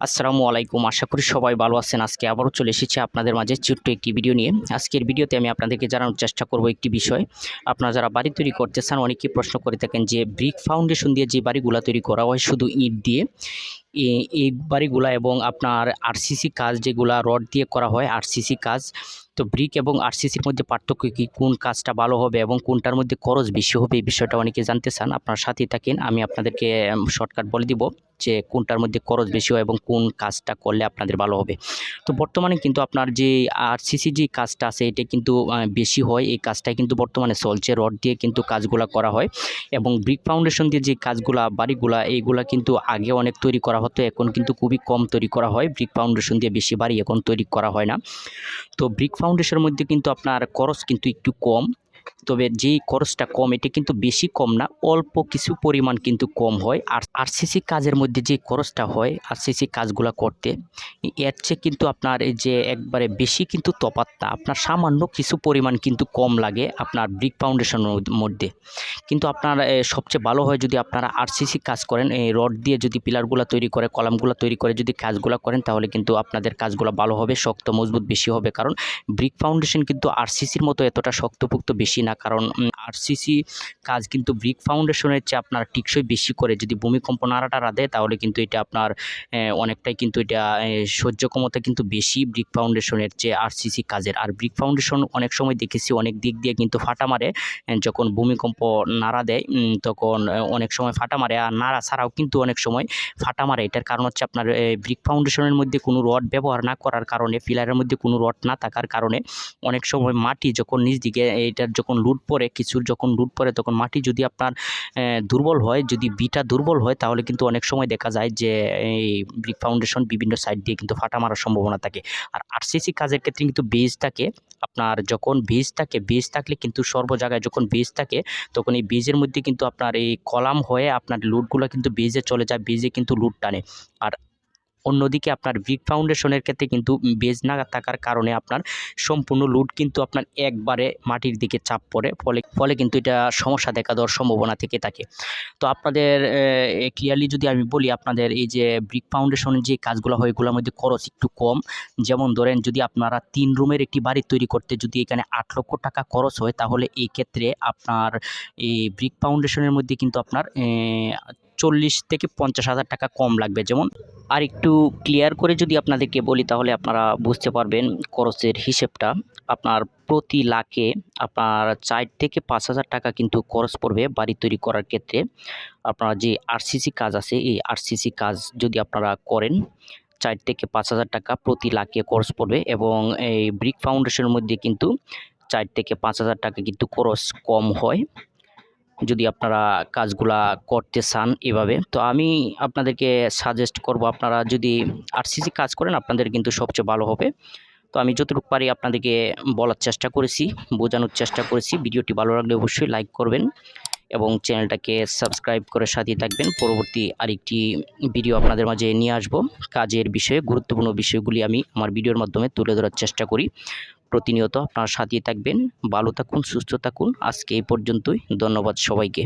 আসসালামু আলাইকুম। আশা করি সবাই ভালো আছেন। আজকে আবারও চলে এসেছি আপনাদের মাঝে ছোট্ট একটি ভিডিও নিয়ে। আজকের ভিডিওতে আমি আপনাদেরকে জানানোর চেষ্টা করব একটি বিষয়। আপনারা যারা বাড়ি তৈরি করতে চান, অনেকেই প্রশ্ন করে থাকেন যে, ব্রিক ফাউন্ডেশন দিয়ে যে বাড়িগুলো তৈরি করা হয়, শুধু ইট দিয়ে? এই বাড়িগুলা এবং আপনার আরসিসি কাজ যেগুলা রড দিয়ে করা হয়, আরসিসি কাজ, তো ব্রিক এবং আরসিসির মধ্যে পার্থক্য কী? কোন কাজটা ভালো হবে এবং কোনটার মধ্যে খরচ বেশি হবে? এই বিষয়টা অনেকে জানতে চান। আপনার সাথেই থাকেন, আমি আপনাদেরকে শর্টকাট বলে দিব। যে কোনটার মধ্যে খরচ বেশি হয় এবং কোন কাজটা করলে আপনাদের ভালো হবে। তো বর্তমানে কিন্তু আপনার যে আরসিসি যে কাজটা আছে, এটা কিন্তু বেশি হয়। এই কাজটাই কিন্তু বর্তমানে চলছে। রড দিয়ে কিন্তু কাজগুলা করা হয় এবং ব্রিক ফাউন্ডেশন দিয়ে যে কাজগুলা, বাড়িগুলা, এইগুলা কিন্তু আগে অনেক তৈরি করা হতো। এখন কিন্তু খুবই কম তৈরি করা হয়। ব্রিক ফাউন্ডেশন দিয়ে বেশি বাড়ি এখন তৈরি করা হয় না। তো ব্রিক ফাউন্ডেশনের মধ্যে কিন্তু আপনার খরচ কিন্তু একটু কম। তবে যেই খরচটা কম, এটা কিন্তু বেশি কম না, অল্প কিছু পরিমাণ কিন্তু কম হয়। আর আরসিসি কাজের মধ্যে যে খরচটা হয় আরসিসি কাজগুলো করতে, এর চেয়ে কিন্তু আপনার যে একবারে বেশি কিন্তু না আপনার সামান্য কিছু পরিমাণ কিন্তু কম লাগে আপনার ব্রিক ফাউন্ডেশনের মধ্যে কিন্তু আপনার সবচেয়ে ভালো হয় যদি আপনারা আরসিসি কাজ করেন, এই রড দিয়ে যদি পিলারগুলো তৈরি করে, কলামগুলো তৈরি করে যদি কাজগুলো করেন, তাহলে কিন্তু আপনাদের কাজগুলো ভালো হবে, শক্ত, মজবুত, বেশি হবে। কারণ ব্রিক ফাউন্ডেশন কিন্তু আরসিসির মতো এতটা শক্তপোক্ত বেশি না, কারণ আরসিসি কাজ কিন্তু ব্রিক ফাউন্ডেশনের চেয়ে আপনার টিকসই বেশি করে। যদি ভূমিকম্প নাড়া টাড়া দেয়, তাহলে কিন্তু এটা আপনার অনেকটাই কিন্তু এটা সহ্য ক্ষমতা কিন্তু বেশি ব্রিক ফাউন্ডেশনের চেয়ে আরসিসি কাজের। আর ব্রিক ফাউন্ডেশন অনেক সময় দেখেছি, অনেক দিক দিয়ে কিন্তু ফাটা মারে যখন ভূমিকম্প নাড়া দেয় তখন অনেক সময় ফাটা মারে। আর নাড়া ছাড়াও কিন্তু অনেক সময় ফাটা মারে। এটার কারণ হচ্ছে আপনার ব্রিক ফাউন্ডেশনের মধ্যে কোনো রড ব্যবহার না করার কারণে পিলারের মধ্যে কোনো রড না থাকার কারণে অনেক সময় মাটি যখন নিচ দিকে, এটার যখন লুট পরে কিছুর যখন লুট পরে তখন মাটি যদি আপনার দুর্বল হয়, যদি বিটা দুর্বল হয়, তাহলে কিন্তু অনেক সময় দেখা যায় যে, এই ব্রিক ফাউন্ডেশন বিভিন্ন সাইড দিয়ে কিন্তু ফাটা মারার সম্ভাবনা থাকে। আর আরসিসি কাজের ক্ষেত্রে কিন্তু বেজ থাকে আপনার যখন বেজ থাকে বেজ থাকলে কিন্তু সর্ব জায়গায় যখন বেজ থাকে, তখন এই বীজের মধ্যে কিন্তু আপনার এই কলাম হয়ে আপনার লুটগুলো কিন্তু বেজে চলে যায় বেজে কিন্তু লুট টানে। আর অন্যদিকে আপনার ব্রিক ফাউন্ডেশনের ক্ষেত্রে কিন্তু বেজ না থাকার কারণে আপনার সম্পূর্ণ লুট কিন্তু আপনার একবারে মাটির দিকে চাপ পড়ে, ফলে ফলে কিন্তু এটা সমস্যা দেখা দেওয়ার সম্ভাবনা থেকে থাকে। তো আপনাদের ক্লিয়ারলি যদি আমি বলি আপনাদের এই যে ব্রিক ফাউন্ডেশনের যে কাজগুলো হয়, এগুলোর মধ্যে খরচ একটু কম। যেমন ধরেন যদি আপনারা তিন রুমের একটি বাড়ি তৈরি করতে যদি এখানে আট লক্ষ টাকা খরচ হয়, তাহলে এই ক্ষেত্রে আপনার এই ব্রিক ফাউন্ডেশনের মধ্যে কিন্তু আপনার চল্লিশ থেকে পঞ্চাশ হাজার টাকা কম লাগবে। যেমন আর একটু ক্লিয়ার করে যদি আপনাদেরকে বলি, তাহলে আপনারা বুঝতে পারবেন খরচের হিসেবটা। আপনার প্রতি লাখে আপনার চার থেকে পাঁচ হাজার টাকা কিন্তু খরচ পড়বে বাড়ি তৈরি করার ক্ষেত্রে। আপনার যে আরসিসি কাজ আছে, এই আরসিসি কাজ যদি আপনারা করেন, চার থেকে পাঁচ হাজার টাকা প্রতি লাখে খরচ পড়বে এবং এই ব্রিক ফাউন্ডেশনের মধ্যে কিন্তু চার থেকে পাঁচ হাজার টাকা কিন্তু খরচ কম হয়। যদি আপনারা কাজগুলা করতে চান এভাবে, তো আমি আপনাদেরকে সাজেস্ট করব আপনারা যদি আরসিসি কাজ করেন, আপনাদের কিন্তু সবচেয়ে ভালো হবে। তো আমি যতটুকু পারি আপনাদেরকে বলার চেষ্টা করেছি, বোঝানোর চেষ্টা করেছি। ভিডিওটি ভালো লাগলে অবশ্যই লাইক করবেন এবং চ্যানেলটাকে সাবস্ক্রাইব করে সাথে থাকবেন। পরবর্তী আরেকটি ভিডিও আপনাদের মাঝে নিয়ে আসব। কাজের বিষয়ে, গুরুত্বপূর্ণ বিষয়গুলি আমি আমার ভিডিওর মাধ্যমে তুলে ধরার চেষ্টা করি। প্রতিনিয়ত আপনার সাথিয়ে থাকবেন। ভালো থাকুন সুস্থ থাকুন। আজকে এই পর্যন্তই। ধন্যবাদ সবাইকে।